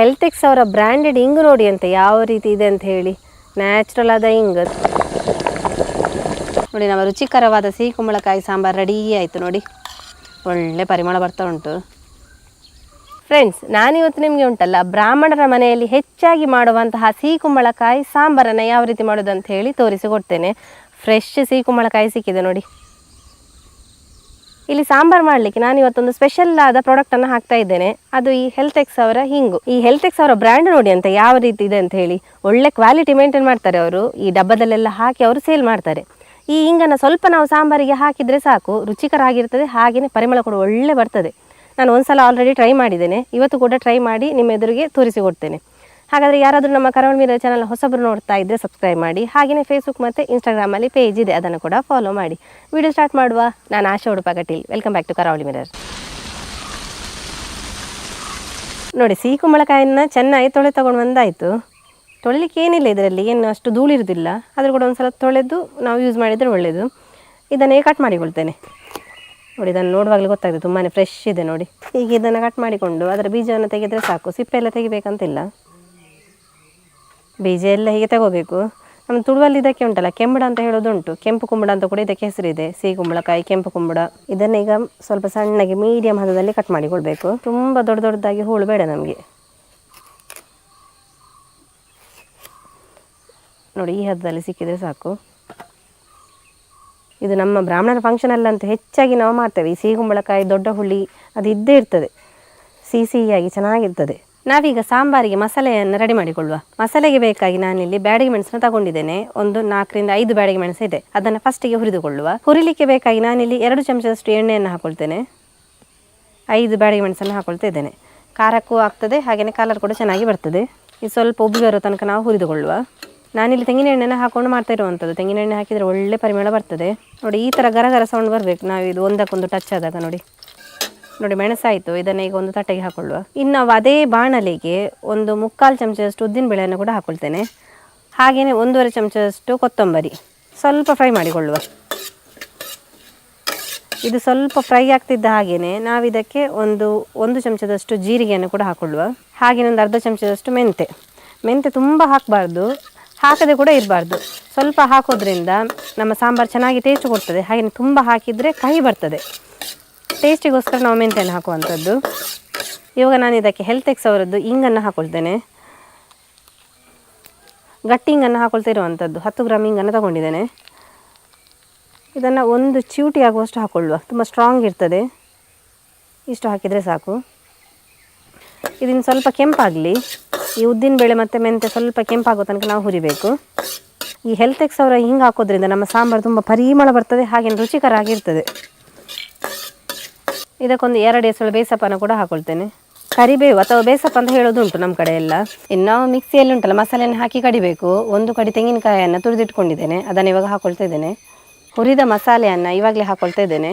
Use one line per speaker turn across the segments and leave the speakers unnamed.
ಹೆಲ್ತೆಕ್ಸ್ ಅವರ ಬ್ರ್ಯಾಂಡೆಡ್ ಇಂಗ್ ನೋಡಿ ಅಂತ ಯಾವ ರೀತಿ ಇದೆ ಅಂತ ಹೇಳಿ. ನ್ಯಾಚುರಲ್ ಆದ ಇಂಗ್ ನೋಡಿ, ನಮ್ಮ ರುಚಿಕರವಾದ ಸಿಹಿ ಕುಂಬಳಕಾಯಿ ಸಾಂಬಾರು ರೆಡಿ ಆಯಿತು ನೋಡಿ. ಒಳ್ಳೆ ಪರಿಮಳ ಬರ್ತಾ ಉಂಟು. ಫ್ರೆಂಡ್ಸ್ ನಾನಿವತ್ತು ನಿಮಗೆ ಉಂಟಲ್ಲ, ಬ್ರಾಹ್ಮಣರ ಮನೆಯಲ್ಲಿ ಹೆಚ್ಚಾಗಿ ಮಾಡುವಂತಹ ಸಿಹಿ ಕುಂಬಳಕಾಯಿ ಸಾಂಬಾರನ್ನು ಯಾವ ರೀತಿ ಮಾಡೋದು ಅಂತ ಹೇಳಿ ತೋರಿಸಿಕೊಡ್ತೇನೆ ಫ್ರೆಶ್ ಸಿಹಿ ಕುಂಬಳಕಾಯಿ ಸಿಕ್ಕಿದೆ ನೋಡಿ. ಇಲ್ಲಿ ಸಾಂಬಾರ್ ಮಾಡಲಿಕ್ಕೆ ನಾನು ಇವತ್ತೊಂದು ಸ್ಪೆಷಲ್ ಆದ ಪ್ರಾಡಕ್ಟ್ ಅನ್ನು ಹಾಕ್ತಾ ಇದ್ದೇನೆ. ಅದು ಈ ಹೆಲ್ತ್ ಎಕ್ಸ್ ಅವರ ಹಿಂಗು. ಈ ಹೆಲ್ತ್ ಎಕ್ಸ್ ಅವರ ಬ್ರ್ಯಾಂಡ್ ನೋಡಿ ಅಂತ ಯಾವ ರೀತಿ ಇದೆ ಅಂತ ಹೇಳಿ. ಒಳ್ಳೆ ಕ್ವಾಲಿಟಿ ಮೇಂಟೈನ್ ಮಾಡ್ತಾರೆ ಅವರು. ಈ ಡಬ್ಬದಲ್ಲೆಲ್ಲ ಹಾಕಿ ಅವರು ಸೇಲ್ ಮಾಡ್ತಾರೆ. ಈ ಹಿಂಗನ್ನು ಸ್ವಲ್ಪ ನಾವು ಸಾಂಬಾರಿಗೆ ಹಾಕಿದರೆ ಸಾಕು. ರುಚಿಕರ ಆಗಿರ್ತದೆ ಹಾಗೆಯೇ ಪರಿಮಳ ಕೂಡ ಒಳ್ಳೆ ಬರ್ತದೆ. ನಾನು ಒಂದ್ಸಲ ಆಲ್ರೆಡಿ ಟ್ರೈ ಮಾಡಿದ್ದೇನೆ. ಇವತ್ತು ಕೂಡ ಟ್ರೈ ಮಾಡಿ ನಿಮ್ಮ ಎದುರಿಗೆ ತೋರಿಸಿಕೊಡ್ತೇನೆ ಹಾಗಾದರೆ ಯಾರಾದರೂ ನಮ್ಮ ಕರಾವಳಿ ಮೀರ ಚಾನಲ್ ಹೊಸಬರು ನೋಡ್ತಾ ಇದ್ದರೆ ಸಬ್ಸ್ಕ್ರೈಬ್ ಮಾಡಿ. ಹಾಗೆಯೇ ಫೇಸ್ಬುಕ್ ಮತ್ತು ಇನ್ಸ್ಟಾಗ್ರಾಮಲ್ಲಿ ಪೇಜ್ ಇದೆ, ಅದನ್ನು ಕೂಡ ಫಾಲೋ ಮಾಡಿ. ವಿಡಿಯೋ ಸ್ಟಾರ್ಟ್ ಮಾಡುವ, ನಾನು Asha Udupa Kateel. Welcome back to Karavali mirror. ನೋಡಿ ಸಿಹಿ ಕುಂಬಳಕಾಯಿನ ಚೆನ್ನಾಗಿ ತೊಳೆ ತೊಗೊಂಡು ಬಂದಾಯಿತು. ತೊಳಿಲಿಕ್ಕೆ ಏನಿಲ್ಲ ಇದರಲ್ಲಿ, ಏನು ಅಷ್ಟು ಧೂಳಿರುವುದಿಲ್ಲ ಆದರೂ ಕೂಡ ಒಂದು ಸಲ ತೊಳೆದು ನಾವು ಯೂಸ್ ಮಾಡಿದರೆ ಒಳ್ಳೆಯದು ಇದನ್ನೇ ಕಟ್ ಮಾಡಿಕೊಳ್ತೇನೆ. ನೋಡಿ, ಇದನ್ನು ನೋಡುವಾಗಲೇ ಗೊತ್ತಾಗ್ತದೆ ತುಂಬಾ ಫ್ರೆಶ್ ಇದೆ ನೋಡಿ. ಈಗ ಇದನ್ನು ಕಟ್ ಮಾಡಿಕೊಂಡು, ಅದರ ಬೀಜವನ್ನು ತೆಗೆದರೆ ಸಾಕು. ಸಿಪ್ಪೆ ಎಲ್ಲ ತೆಗಿಬೇಕಂತಿಲ್ಲ. ಬೀಜ ಎಲ್ಲ ಹೀಗೆ ತಗೋಬೇಕು. ನಮ್ಮ ತುಳುವಲ್ಲಿ ಇದಕ್ಕೆ ಉಂಟಲ್ಲ, ಕೆಂಬಡ ಅಂತ ಹೇಳೋದುಂಟು ಕೆಂಪು ಕುಂಬಳ ಅಂತ ಕೂಡ ಇದಕ್ಕೆ ಹೆಸರಿದೆ ಸಿಹಿ ಕುಂಬಳಕಾಯಿ, ಕೆಂಪು ಕುಂಬಳ ಇದನ್ನೀಗ ಸ್ವಲ್ಪ ಸಣ್ಣಗೆ ಮೀಡಿಯಂ ಹದದಲ್ಲಿ ಕಟ್ ಮಾಡಿಕೊಳ್ಬೇಕು. ತುಂಬ ದೊಡ್ಡ ದೊಡ್ಡದಾಗಿ ಹೂಳು ಬೇಡ ನಮಗೆ. ನೋಡಿ, ಈ ಹದದಲ್ಲಿ ಸಿಕ್ಕಿದರೆ ಸಾಕು. ಇದು ನಮ್ಮ ಬ್ರಾಹ್ಮಣರ ಫಂಕ್ಷನ್ ಅಲ್ಲಂತೂ ಹೆಚ್ಚಾಗಿ ನಾವು ಮಾಡ್ತೇವೆ. ಈ ಸಿಹಿ ಕುಂಬಳಕಾಯಿ, ದೊಡ್ಡ ಹುಳಿ, ಅದು ಇದ್ದೇ ಇರ್ತದೆ. ಸಿಹಿ ಸಿಹಿಯಾಗಿ ಚೆನ್ನಾಗಿರ್ತದೆ. ನಾವೀಗ ಸಾಂಬಾರಿಗೆ ಮಸಾಲೆಯನ್ನು ರೆಡಿ ಮಾಡಿಕೊಳ್ಳುವ. ಮಸಾಲೆಗೆ ಬೇಕಾಗಿ ನಾನಿಲ್ಲಿ ಬ್ಯಾಡಿಗೆ ಮೆಣಸನ್ನು ತಗೊಂಡಿದ್ದೇನೆ. ಒಂದು ನಾಲ್ಕರಿಂದ ಐದು ಬ್ಯಾಡಿಗೆ ಮೆಣಸು ಇದೆ. ಅದನ್ನು ಫಸ್ಟಿಗೆ ಹುರಿದುಕೊಳ್ಳುವ. ಹುರಿಲಿಕ್ಕೆ ಬೇಕಾಗಿ ನಾನಿಲ್ಲಿ ಎರಡು ಚಮಚದಷ್ಟು ಎಣ್ಣೆಯನ್ನು ಹಾಕೊಳ್ತೇನೆ. ಐದು ಬ್ಯಾಡಿಗೆ ಮೆಣಸನ್ನು ಹಾಕೊಳ್ತಾ ಇದ್ದೇನೆ. ಖಾರಕ್ಕೂ ಆಗ್ತದೆ ಹಾಗೆಯೇ ಕಲರ್ ಕೂಡ ಚೆನ್ನಾಗಿ ಬರ್ತದೆ. ಇದು ಸ್ವಲ್ಪ ಉಬ್ಬಿ ಬರೋ ತನಕ ನಾವು ಹುರಿದುಕೊಳ್ಳುವ. ನಾನಿಲ್ಲಿ ತೆಂಗಿನ ಎಣ್ಣೆನ ಹಾಕೊಂಡು ಮಾಡ್ತಾ ಇರುವಂಥದ್ದು ತೆಂಗಿನ ಎಣ್ಣೆ ಹಾಕಿದರೆ ಒಳ್ಳೆ ಪರಿಮಳ ಬರ್ತದೆ. ನೋಡಿ, ಈ ಥರ ಗರ ಗರ ಸೌಂಡ್ ಬರಬೇಕು. ನಾವು ಇದು ಒಂದಕ್ಕೊಂದು ಟಚ್ ಆದಾಗ ನೋಡಿ. ನೋಡಿ ಮೆಣಸಾಯಿತು, ಇದನ್ನು ಈಗ ಒಂದು ತಟ್ಟೆಗೆ ಹಾಕೊಳ್ಳುವ. ಇನ್ನು ಅದೇ ಬಾಣಲೆಗೆ ಒಂದು ಮುಕ್ಕಾಲು ಚಮಚದಷ್ಟು ಉದ್ದಿನ ಬೇಳೆಯನ್ನು ಕೂಡ ಹಾಕೊಳ್ತೇನೆ. ಹಾಗೆಯೇ ಒಂದೂವರೆ ಚಮಚದಷ್ಟು ಕೊತ್ತಂಬರಿ, ಸ್ವಲ್ಪ ಫ್ರೈ ಮಾಡಿಕೊಳ್ಳುವ. ಇದು ಸ್ವಲ್ಪ ಫ್ರೈ ಆಗ್ತಿದ್ದ ಹಾಗೆಯೇ ನಾವಿದಕ್ಕೆ ಒಂದು ಒಂದು ಚಮಚದಷ್ಟು ಜೀರಿಗೆಯನ್ನು ಕೂಡ ಹಾಕೊಳ್ಳುವ. ಹಾಗೆಯೇ ಒಂದು ಅರ್ಧ ಚಮಚದಷ್ಟು ಮೆಂತೆ. ಮೆಂತೆ ತುಂಬ ಹಾಕಬಾರ್ದು, ಹಾಕದೆ ಕೂಡ ಇರಬಾರ್ದು. ಸ್ವಲ್ಪ ಹಾಕೋದ್ರಿಂದ ನಮ್ಮ ಸಾಂಬಾರು ಚೆನ್ನಾಗಿ ಟೇಸ್ಟ್ ಕೊಡ್ತದೆ. ಹಾಗೆಯೇ ತುಂಬ ಹಾಕಿದರೆ ಕಹಿ ಬರ್ತದೆ. ಟೇಸ್ಟಿಗೋಸ್ಕರ ನಾವು ಮೆಂತೆಯನ್ನು ಹಾಕುವಂಥದ್ದು. ಇವಾಗ ನಾನು ಇದಕ್ಕೆ ಹೆಲ್ತ್ ಎಕ್ಸ್ ಅವರದ್ದು ಇಂಗನ್ನು ಹಾಕೊಳ್ತೇನೆ. ಗಟ್ಟಿ ಇಂಗನ್ನು ಹಾಕೊಳ್ತಾ ಇರುವಂಥದ್ದು. ಹತ್ತು ಗ್ರಾಮ್ ಇಂಗನ್ನು ತಗೊಂಡಿದ್ದೇನೆ. ಇದನ್ನು ಒಂದು ಚಿವುಟಿ ಆಗುವಷ್ಟು ಹಾಕೊಳ್ಳುವ. ತುಂಬ ಸ್ಟ್ರಾಂಗ್ ಇರ್ತದೆ. ಇಷ್ಟು ಹಾಕಿದರೆ ಸಾಕು. ಇದನ್ನು ಸ್ವಲ್ಪ ಕೆಂಪಾಗಲಿ. ಈ ಉದ್ದಿನ ಬೇಳೆ ಮತ್ತು ಮೆಂತೆ ಸ್ವಲ್ಪ ಕೆಂಪಾಗೋ ತನಕ ನಾವು ಹುರಿಬೇಕು. ಈ ಹೆಲ್ತ್ ಎಕ್ಸ್ ಅವರ ಹಿಂಗೆ ಹಾಕೋದ್ರಿಂದ ನಮ್ಮ ಸಾಂಬಾರು ತುಂಬ ಪರಿಮಳ ಬರ್ತದೆ, ಹಾಗೇನು ರುಚಿಕರ ಆಗಿರ್ತದೆ. ಇದಕ್ಕೊಂದು ಎರಡು ಎಸಳು ಬೇಸಪ್ಪನ ಕೂಡ ಹಾಕೊಳ್ತೇನೆ. ಕರಿಬೇವು ಅಥವಾ ಬೇಸಪ್ಪ ಅಂತ ಹೇಳೋದುಂಟು ನಮ್ಮ ಕಡೆ ಎಲ್ಲ ಇನ್ನು ಮಿಕ್ಸಿಯಲ್ಲಿ ಉಂಟಲ್ಲ, ಮಸಾಲೆಯನ್ನು ಹಾಕಿ ಕಡಿಬೇಕು. ಒಂದು ಕಡೆ ತೆಂಗಿನಕಾಯಿಯನ್ನು ತುರಿದಿಟ್ಕೊಂಡಿದ್ದೇನೆ. ಅದನ್ನು ಇವಾಗ ಹಾಕೊಳ್ತಾ ಇದ್ದೇನೆ. ಹುರಿದ ಮಸಾಲೆಯನ್ನು ಇವಾಗಲೇ ಹಾಕೊಳ್ತಾ ಇದ್ದೇನೆ.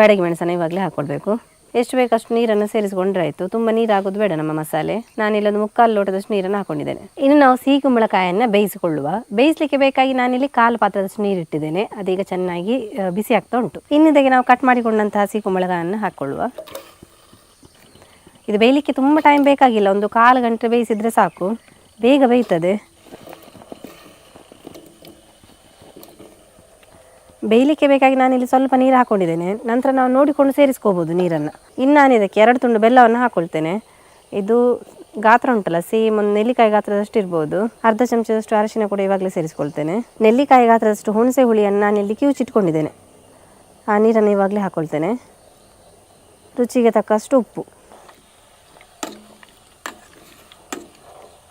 ಬಾಡಿಗೆ ಮೆಣಸನ್ನು ಇವಾಗಲೇ ಹಾಕ್ಕೊಳ್ಬೇಕು ಎಷ್ಟು ಬೇಕಷ್ಟು ನೀರನ್ನು ಸೇರಿಸಿಕೊಂಡ್ರೆ ಆಯಿತು. ತುಂಬ ನೀರು ಆಗೋದು ಬೇಡ ನಮ್ಮ ಮಸಾಲೆ. ನಾನಿಲ್ಲೊಂದು ಮುಕ್ಕಾಲು ಲೋಟದಷ್ಟು ನೀರನ್ನು ಹಾಕೊಂಡಿದ್ದೇನೆ. ಇನ್ನು ನಾವು ಸಿಹಿ ಕುಂಬಳಕಾಯನ್ನು ಬೇಯಿಸಿಕೊಳ್ಳುವ. ಬೇಯಿಸಲಿಕ್ಕೆ ಬೇಕಾಗಿ ನಾನಿಲ್ಲಿ ಕಾಲು ಪಾತ್ರದಷ್ಟು ನೀರು ಇಟ್ಟಿದ್ದೇನೆ ಅದೀಗ ಚೆನ್ನಾಗಿ ಬಿಸಿ ಆಗ್ತಾ ಉಂಟು. ಇನ್ನು ಇದಕ್ಕೆ ನಾವು ಕಟ್ ಮಾಡಿಕೊಂಡಂತಹ ಸಿಹಿ ಕುಂಬಳಕಾಯನ್ನು ಹಾಕ್ಕೊಳ್ಳುವ ಇದು ಬೇಯಲಿಕ್ಕೆ ತುಂಬ ಟೈಮ್ ಬೇಕಾಗಿಲ್ಲ. ಒಂದು ಕಾಲು ಗಂಟೆ ಬೇಯಿಸಿದರೆ ಸಾಕು. ಬೇಗ ಬೇಯ್ತದೆ. ಬೇಯಲಿಕ್ಕೆ ಬೇಕಾಗಿ ನಾನಿಲ್ಲಿ ಸ್ವಲ್ಪ ನೀರು ಹಾಕೊಂಡಿದ್ದೇನೆ. ನಂತರ ನಾವು ನೋಡಿಕೊಂಡು ಸೇರಿಸ್ಕೋಬೋದು ನೀರನ್ನು. ಇನ್ನು ನಾನು ಇದಕ್ಕೆ ಎರಡು ತುಂಡು ಬೆಲ್ಲವನ್ನು ಹಾಕೊಳ್ತೇನೆ. ಇದು ಗಾತ್ರ ಉಂಟಲ್ಲ, ಸೇಮ್ ಒಂದು ನೆಲ್ಲಿಕಾಯಿ ಗಾತ್ರದಷ್ಟು ಇರ್ಬೋದು. ಅರ್ಧ ಚಮಚದಷ್ಟು ಅರಶಿನ ಕೂಡ ಇವಾಗಲೇ ಸೇರಿಸ್ಕೊಳ್ತೇನೆ. ನೆಲ್ಲಿಕಾಯಿ ಗಾತ್ರದಷ್ಟು ಹುಣಸೆ ಹುಳಿಯನ್ನು ನಾನಿಲ್ಲಿ ಕಿವುಚಿಟ್ಕೊಂಡಿದ್ದೇನೆ ಆ ನೀರನ್ನು ಇವಾಗಲೇ ಹಾಕ್ಕೊಳ್ತೇನೆ ರುಚಿಗೆ ತಕ್ಕಷ್ಟು ಉಪ್ಪು.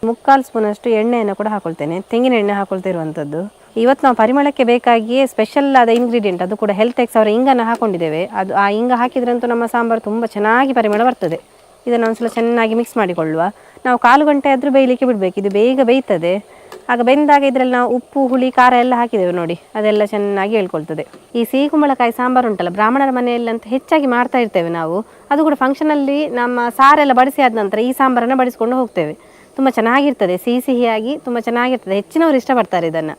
ಮುಕ್ಕಾಲು ಸ್ಪೂನಷ್ಟು ಎಣ್ಣೆಯನ್ನು ಕೂಡ ಹಾಕೊಳ್ತೇನೆ. ತೆಂಗಿನ ಎಣ್ಣೆ ಹಾಕೊಳ್ತಿರುವಂಥದ್ದು ಇವತ್ತು ನಾವು ಪರಿಮಳಕ್ಕೆ ಬೇಕಾಗಿಯೇ ಸ್ಪೆಷಲ್ ಆದ ಇಂಗ್ರೀಡಿಯೆಂಟ್ ಅದು ಕೂಡ ಹೆಲ್ತ್ ಎಕ್ಸ್ ಅವರ ಇಂಗನ್ನು ಹಾಕೊಂಡಿದ್ದೇವೆ. ಅದು ಆ ಇಂಗ ಹಾಕಿದ್ರಂತೂ ನಮ್ಮ ಸಾಂಬಾರು ತುಂಬ ಚೆನ್ನಾಗಿ ಪರಿಮಳ ಬರ್ತದೆ. ಇದನ್ನು ಒಂದ್ಸಲ ಚೆನ್ನಾಗಿ ಮಿಕ್ಸ್ ಮಾಡಿಕೊಳ್ಳುವ. ನಾವು ಕಾಲು ಗಂಟೆ ಆದರೂ ಬೇಯಲಿಕ್ಕೆ ಬಿಡಬೇಕು. ಇದು ಬೇಗ ಬೇಯ್ತದೆ. ಆಗ ಬೆಂದಾಗ ಇದರಲ್ಲಿ ನಾವು ಉಪ್ಪು, ಹುಳಿ, ಖಾರ ಎಲ್ಲ ಹಾಕಿದ್ದೇವೆ ನೋಡಿ. ಅದೆಲ್ಲ ಚೆನ್ನಾಗಿ ಹೇಳ್ಕೊಳ್ತದೆ. ಈ ಸಿಹಿ ಕುಂಬಳಕಾಯಿ ಸಾಂಬಾರು ಉಂಟಲ್ಲ, ಬ್ರಾಹ್ಮಣರ ಮನೆಯಲ್ಲಂತ ಹೆಚ್ಚಾಗಿ ಮಾಡ್ತಾ ಇರ್ತೇವೆ ನಾವು. ಅದು ಕೂಡ ಫಂಕ್ಷನಲ್ಲಿ ನಮ್ಮ ಸಾರೆಲ್ಲ ಬಡಿಸಿ ಆದ ನಂತರ ಈ ಸಾಂಬಾರನ್ನು ಬಡಿಸ್ಕೊಂಡು ಹೋಗ್ತೇವೆ. ತುಂಬ ಚೆನ್ನಾಗಿರ್ತದೆ ಸಿಹಿ ಸಿಹಿಯಾಗಿ ತುಂಬ ಚೆನ್ನಾಗಿರ್ತದೆ, ಹೆಚ್ಚಿನವರು ಇಷ್ಟಪಡ್ತಾರೆ ಇದನ್ನು.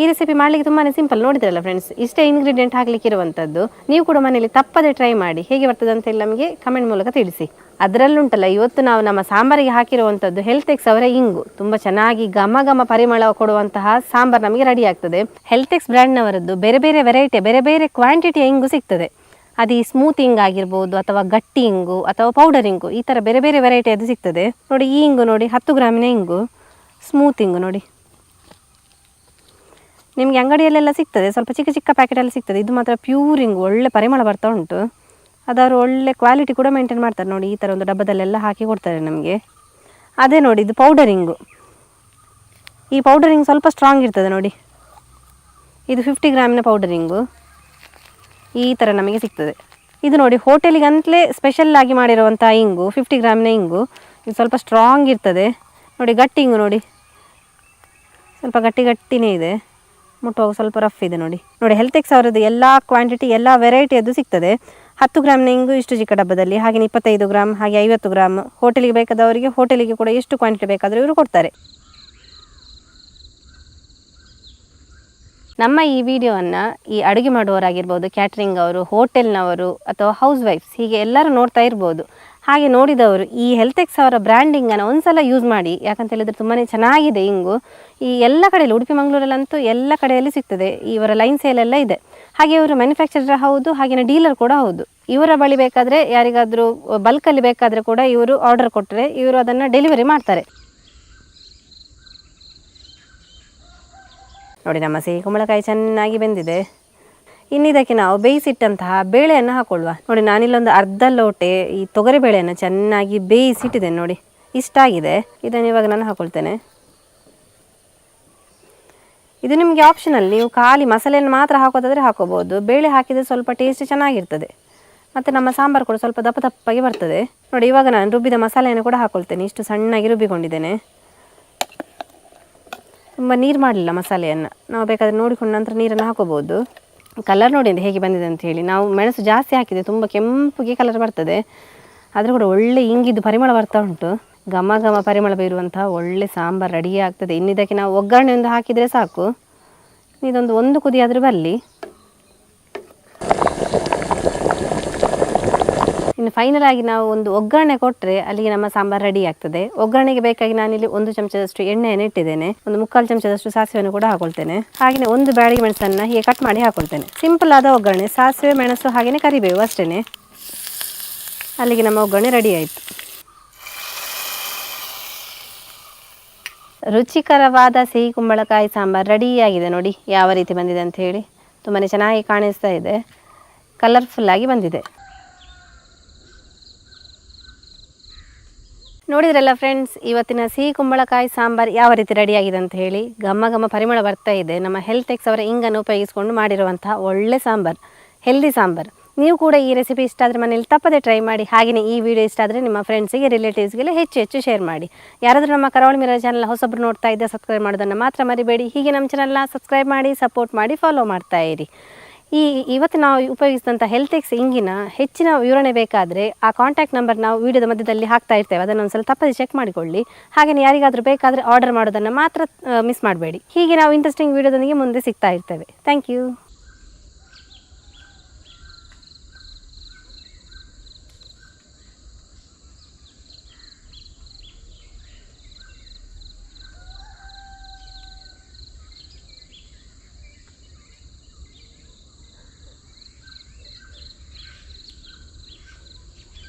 ಈ ರೆಸಿಪಿ ಮಾಡಲಿಕ್ಕೆ ತುಂಬಾ ಸಿಂಪಲ್ ನೋಡಿದ್ರಲ್ಲ ಫ್ರೆಂಡ್ಸ್ ಇಷ್ಟೇ ಇಂಗ್ರೀಡಿಯೆಂಟ್ ಹಾಕ್ಲಿಕ್ಕೆ ಇರುವಂಥದ್ದು ನೀವು ಕೂಡ ಮನೆಯಲ್ಲಿ ತಪ್ಪದೆ ಟ್ರೈ ಮಾಡಿ, ಹೇಗೆ ಬರ್ತದೆ ಅಂತ ಹೇಳಿ ನಮಗೆ ಕಮೆಂಟ್ ಮೂಲಕ ತಿಳಿಸಿ. ಅದರಲ್ಲುಂಟಲ್ಲ, ಇವತ್ತು ನಾವು ನಮ್ಮ ಸಾಂಬಾರಿಗೆ ಹಾಕಿರುವಂಥದ್ದು ಹೆಲ್ತ್ ಎಕ್ಸ್ ಅವರ ಇಂಗು. ತುಂಬ ಚೆನ್ನಾಗಿ ಘಮ ಘಮ ಪರಿಮಳ ಕೊಡುವಂತಹ ಸಾಂಬಾರ್ ನಮಗೆ ರೆಡಿ ಆಗ್ತದೆ. ಹೆಲ್ತ್ ಎಕ್ಸ್ ಬ್ರ್ಯಾಂಡ್ನವರದ್ದು ಬೇರೆ ಬೇರೆ ವೆರೈಟಿ ಬೇರೆ ಬೇರೆ ಕ್ವಾಂಟಿಟಿಯ ಇಂಗು ಸಿಗ್ತದೆ. ಅದು ಈ ಸ್ಮೂತಿಂಗ್ ಆಗಿರ್ಬೋದು ಅಥವಾ ಗಟ್ಟಿ ಇಂಗು ಅಥವಾ ಪೌಡರ್ ಇಂಗು, ಈ ಥರ ಬೇರೆ ಬೇರೆ ವೆರೈಟಿ ಅದು ಸಿಗ್ತದೆ. ನೋಡಿ ಈ ಇಂಗು ನೋಡಿ, ಹತ್ತು ಗ್ರಾಮಿನ ಇಂಗು. ಸ್ಮೂತ್ ಇಂಗು ನೋಡಿ. ನಿಮಗೆ ಅಂಗಡಿಯಲ್ಲೆಲ್ಲ ಸಿಗ್ತದೆ, ಸ್ವಲ್ಪ ಚಿಕ್ಕ ಚಿಕ್ಕ ಪ್ಯಾಕೆಟಲ್ಲಿ ಸಿಗ್ತದೆ. ಇದು ಮಾತ್ರ ಪ್ಯೂರ್ ಇಂಗು, ಒಳ್ಳೆ ಪರಿಮಳ ಬರ್ತಾ ಉಂಟು. ಅದಾದ್ರು ಒಳ್ಳೆ ಕ್ವಾಲಿಟಿ ಕೂಡ ಮೇಂಟೈನ್ ಮಾಡ್ತಾರೆ. ನೋಡಿ, ಈ ಥರ ಒಂದು ಡಬ್ಬದಲ್ಲೆಲ್ಲ ಹಾಕಿ ಕೊಡ್ತಾರೆ ನಮಗೆ. ಅದೇ ನೋಡಿ, ಇದು ಪೌಡರಿಂಗು ಈ ಪೌಡರಿಂಗ್ ಸ್ವಲ್ಪ ಸ್ಟ್ರಾಂಗ್ ಇರ್ತದೆ ನೋಡಿ. ಇದು ಫಿಫ್ಟಿ ಗ್ರಾಮಿನ ಪೌಡರಿಂಗು ಈ ಥರ ನಮಗೆ ಸಿಗ್ತದೆ. ಇದು ನೋಡಿ ಹೋಟೆಲಿಗಂತಲೇ ಸ್ಪೆಷಲ್ ಆಗಿ ಮಾಡಿರುವಂಥ ಇಂಗು ಫಿಫ್ಟಿ ಗ್ರಾಮಿನ ಇಂಗು. ಇದು ಸ್ವಲ್ಪ ಸ್ಟ್ರಾಂಗ್ ಇರ್ತದೆ. ನೋಡಿ ಗಟ್ಟಿ ಇಂಗು ನೋಡಿ. ಸ್ವಲ್ಪ ಗಟ್ಟಿ ಗಟ್ಟಿನೇ ಇದೆ. ಮುಟ್ಟುವಾಗ ಸ್ವಲ್ಪ ರಫ್ ಇದೆ ನೋಡಿ. ನೋಡಿ ಹೆಲ್ತ್ ಎಕ್ಸ್ ಅವರದ್ದು ಎಲ್ಲ ಕ್ವಾಂಟಿಟಿ ಎಲ್ಲ ವೆರೈಟಿಯದ್ದು ಸಿಗ್ತದೆ. ಹತ್ತು ಗ್ರಾಮ್ನ ಇಂಗು ಇಷ್ಟು ಚಿಕ್ಕ ಡಬ್ಬದಲ್ಲಿ ಹಾಗೆ ಇಪ್ಪತ್ತೈದು ಗ್ರಾಮ್, ಹಾಗೆ ಐವತ್ತು ಗ್ರಾಮ್. ಹೋಟೆಲಿಗೆ ಬೇಕಾದವರಿಗೆ, ಹೋಟೆಲಿಗೆ ಕೂಡ ಎಷ್ಟು ಕ್ವಾಂಟಿಟಿ ಬೇಕಾದರೂ ಇವರು ಕೊಡ್ತಾರೆ. ನಮ್ಮ ಈ ವಿಡಿಯೋವನ್ನು ಈ ಅಡುಗೆ ಮಾಡುವವರಾಗಿರ್ಬೋದು ಕ್ಯಾಟ್ರಿಂಗ್ ಅವರು, ಹೋಟೆಲ್ನವರು ಅಥವಾ ಹೌಸ್ ವೈಫ್ಸ್ ಹೀಗೆ ಎಲ್ಲರೂ ನೋಡ್ತಾ ಇರ್ಬೋದು. ಹಾಗೆ ನೋಡಿದವರು ಈ ಹೆಲ್ತ್ ಎಕ್ಸ್ ಅವರ ಬ್ರ್ಯಾಂಡಿಂಗನ್ನು ಒಂದ್ಸಲ ಯೂಸ್ ಮಾಡಿ, ಯಾಕಂತ ಹೇಳಿದ್ರೆ ತುಂಬಾ ಚೆನ್ನಾಗಿದೆ ಇಂಗು. ಈ ಎಲ್ಲ ಕಡೆಯಲ್ಲಿ, ಉಡುಪಿ, ಮಂಗಳೂರಲ್ಲಂತೂ ಎಲ್ಲ ಕಡೆಯಲ್ಲಿ ಸಿಗ್ತದೆ. ಇವರ ಲೈನ್ ಸೇಲೆಲ್ಲ ಇದೆ. ಹಾಗೆ ಇವರು ಮ್ಯಾನುಫ್ಯಾಕ್ಚರರ್ ಹೌದು ಹಾಗೆಯೇ ಡೀಲರ್ ಕೂಡ ಹೌದು. ಇವರ ಬಳಿ ಬೇಕಾದರೆ ಯಾರಿಗಾದರೂ ಬಲ್ಕಲ್ಲಿ ಬೇಕಾದರೆ ಕೂಡ ಇವರು ಆರ್ಡರ್ ಕೊಟ್ಟರೆ ಇವರು ಅದನ್ನು ಡೆಲಿವರಿ ಮಾಡ್ತಾರೆ. ನೋಡಿ ನಮ್ಮ ಸಿಹಿ ಕುಂಬಳಕಾಯಿ ಚೆನ್ನಾಗಿ ಬೆಂದಿದೆ. ಇನ್ನಿದಕ್ಕೆ ನಾವು ಬೇಯಿಸಿಟ್ಟಂತಹ ಬೇಳೆಯನ್ನು ಹಾಕೊಳ್ಳುವ. ನೋಡಿ, ನಾನಿಲ್ಲೊಂದು ಅರ್ಧ ಲೋಟೆ ಈ ತೊಗರಿ ಬೇಳೆಯನ್ನು ಚೆನ್ನಾಗಿ ಬೇಯಿಸಿಟ್ಟಿದ್ದೇನೆ ನೋಡಿ. ಇಷ್ಟಾಗಿದೆ. ಇದನ್ನು ಇವಾಗ ನಾನು ಹಾಕೊಳ್ತೇನೆ. ಇದು ನಿಮಗೆ ಆಪ್ಷನಲ್ ನೀವು ಖಾಲಿ ಮಸಾಲೆಯನ್ನು ಮಾತ್ರ ಹಾಕೋದಾದರೆ ಹಾಕೋಬೋದು. ಬೇಳೆ ಹಾಕಿದರೆ ಸ್ವಲ್ಪ ಟೇಸ್ಟ್ ಚೆನ್ನಾಗಿರ್ತದೆ. ಮತ್ತು ನಮ್ಮ ಸಾಂಬಾರು ಕೂಡ ಸ್ವಲ್ಪ ದಪ್ಪ ದಪ್ಪಾಗಿ ಬರ್ತದೆ. ನೋಡಿ, ಇವಾಗ ನಾನು ರುಬ್ಬಿದ ಮಸಾಲೆಯನ್ನು ಕೂಡ ಹಾಕೊಳ್ತೇನೆ. ಇಷ್ಟು ಸಣ್ಣಾಗಿ ರುಬ್ಬಿಕೊಂಡಿದ್ದೇನೆ. ತುಂಬ ನೀರು ಮಾಡಲಿಲ್ಲ ಮಸಾಲೆಯನ್ನು. ನಾವು ಬೇಕಾದರೆ ನೋಡಿಕೊಂಡು ನಂತರ ನೀರನ್ನು ಹಾಕೋಬೋದು. ಕಲರ್ ನೋಡಿ ಹೇಗೆ ಬಂದಿದೆ ಅಂತ ಹೇಳಿ. ನಾವು ಮೆಣಸು ಜಾಸ್ತಿ ಹಾಕಿದೆ ತುಂಬ ಕೆಂಪಗೆ ಕಲರ್ ಬರ್ತದೆ. ಆದರೂ ಕೂಡ ಒಳ್ಳೆ ಇಂಗಿದ್ದು ಪರಿಮಳ ಬರ್ತಾ ಉಂಟು. ಘಮ ಘಮ ಪರಿಮಳ ಬೀರುವಂತಹ ಒಳ್ಳೆ ಸಾಂಬಾರು ರೆಡಿ ಆಗ್ತದೆ. ಇನ್ನಿದಕ್ಕೆ ನಾವು ಒಗ್ಗರಣೆ ಒಂದು ಹಾಕಿದರೆ ಸಾಕು. ಇದೊಂದು ಒಂದು ಕುದಿ ಬರಲಿ. ಇನ್ನು ಫೈನಲ್ ಆಗಿ ನಾವು ಒಂದು ಒಗ್ಗರಣೆ ಕೊಟ್ಟರೆ ಅಲ್ಲಿಗೆ ನಮ್ಮ ಸಾಂಬಾರು ರೆಡಿ ಆಗ್ತದೆ. ಒಗ್ಗರಣೆಗೆ ಬೇಕಾಗಿ ನಾನಿಲ್ಲಿ ಒಂದು ಚಮಚದಷ್ಟು ಎಣ್ಣೆಯನ್ನು ಇಟ್ಟಿದ್ದೇನೆ. ಒಂದು ಮುಕ್ಕಾಲು ಚಮಚದಷ್ಟು ಸಾಸಿವೆಯನ್ನು ಕೂಡ ಹಾಕೊಳ್ತೇನೆ. ಹಾಗೆಯೇ ಒಂದು ಬ್ಯಾಡಿಗೆ ಮೆಣಸನ್ನು ಹೀಗೆ ಕಟ್ ಮಾಡಿ ಹಾಕೊಳ್ತೇನೆ. ಸಿಂಪಲ್ ಆದ ಒಗ್ಗರಣೆ. ಸಾಸಿವೆ, ಮೆಣಸು ಹಾಗೆಯೇ ಕರಿಬೇವು ಅಷ್ಟೇ ಅಲ್ಲಿಗೆ ನಮ್ಮ ಒಗ್ಗರಣೆ ರೆಡಿ ಆಯಿತು. ರುಚಿಕರವಾದ ಸಿಹಿ ಕುಂಬಳಕಾಯಿ ಸಾಂಬಾರು ರೆಡಿಯಾಗಿದೆ ನೋಡಿ. ಯಾವ ರೀತಿ ಬಂದಿದೆ ಅಂತ ಹೇಳಿ. ತುಂಬಾ ಚೆನ್ನಾಗಿ ಕಾಣಿಸ್ತಾ ಇದೆ. ಕಲರ್ಫುಲ್ಲಾಗಿ ಬಂದಿದೆ. ನೋಡಿದ್ರಲ್ಲ ಫ್ರೆಂಡ್ಸ್ ಇವತ್ತಿನ ಸಿಹಿ ಕುಂಬಳಕಾಯಿ ಸಾಂಬಾರ್ ಯಾವ ರೀತಿ ರೆಡಿಯಾಗಿದೆ ಅಂತ ಹೇಳಿ ಘಮ ಘಮ ಪರಿಮಳ ಬರ್ತಾ ಇದೆ. ನಮ್ಮ ಹೆಲ್ತ್ ಎಕ್ಸ್ ಅವರ ಇಂಗನ್ನು ಉಪಯೋಗಿಸಿಕೊಂಡು ಮಾಡಿರುವಂತಹ ಒಳ್ಳೆ ಸಾಂಬಾರ್ ಹೆಲ್ದಿ ಸಾಂಬಾರ್. ನೀವು ಕೂಡ ಈ ರೆಸಿಪಿ ಇಷ್ಟ ಆದರೆ ಮನೇಲಿ ತಪ್ಪದೆ ಟ್ರೈ ಮಾಡಿ ಹಾಗೆಯೇ ಈ ವಿಡಿಯೋ ಇಷ್ಟ ಆದರೆ ನಿಮ್ಮ ಫ್ರೆಂಡ್ಸಿಗೆ ರಿಲೇಟಿವ್ಸ್ಗೆಲ್ಲ ಹೆಚ್ಚು ಹೆಚ್ಚು ಶೇರ್ ಮಾಡಿ. ಯಾರಾದರೂ ನಮ್ಮ ಕರಾವಳಿ ಮಿರ ಚಾನಲ್ ಹೊಸಬ್ರು ನೋಡ್ತಾ ಇದ್ದರೆ ಸಬ್ಸ್ಕ್ರೈಬ್ ಮಾಡೋದನ್ನು ಮಾತ್ರ ಮರಿಬೇಡಿ. ಹೀಗೆ ನಮ್ಮ ಚಾನಲ್ನ ಸಬ್ಸ್ಕ್ರೈಬ್ ಮಾಡಿ ಸಪೋರ್ಟ್ ಮಾಡಿ ಫಾಲೋ ಮಾಡ್ತಾ ಇರಿ. ಈ ಇವತ್ತು ನಾವು ಉಪಯೋಗಿಸಿದಂಥ ಹೆಲ್ತ್ ಎಕ್ಸ್ ಇಂಗಿನ ಹೆಚ್ಚಿನ ವಿವರಣೆ ಬೇಕಾದರೆ ಆ ಕಾಂಟ್ಯಾಕ್ಟ್ ನಂಬರ್ ನಾವು ವಿಡಿಯೋದ ಮಧ್ಯದಲ್ಲಿ ಹಾಕ್ತಾ ಇರ್ತೇವೆ. ಅದನ್ನು ಒಂದ್ಸಲ ತಪ್ಪದೆ ಚೆಕ್ ಮಾಡಿಕೊಳ್ಳಿ. ಹಾಗೆಯೇ ಯಾರಿಗಾದರೂ ಬೇಕಾದರೆ ಆರ್ಡರ್ ಮಾಡೋದನ್ನು ಮಾತ್ರ ಮಿಸ್ ಮಾಡಬೇಡಿ. ಹೀಗೆ ನಾವು ಇಂಟ್ರೆಸ್ಟಿಂಗ್ ವಿಡಿಯೋದೊಂದಿಗೆ ಮುಂದೆ ಸಿಗ್ತಾ ಇರ್ತೇವೆ. Thank you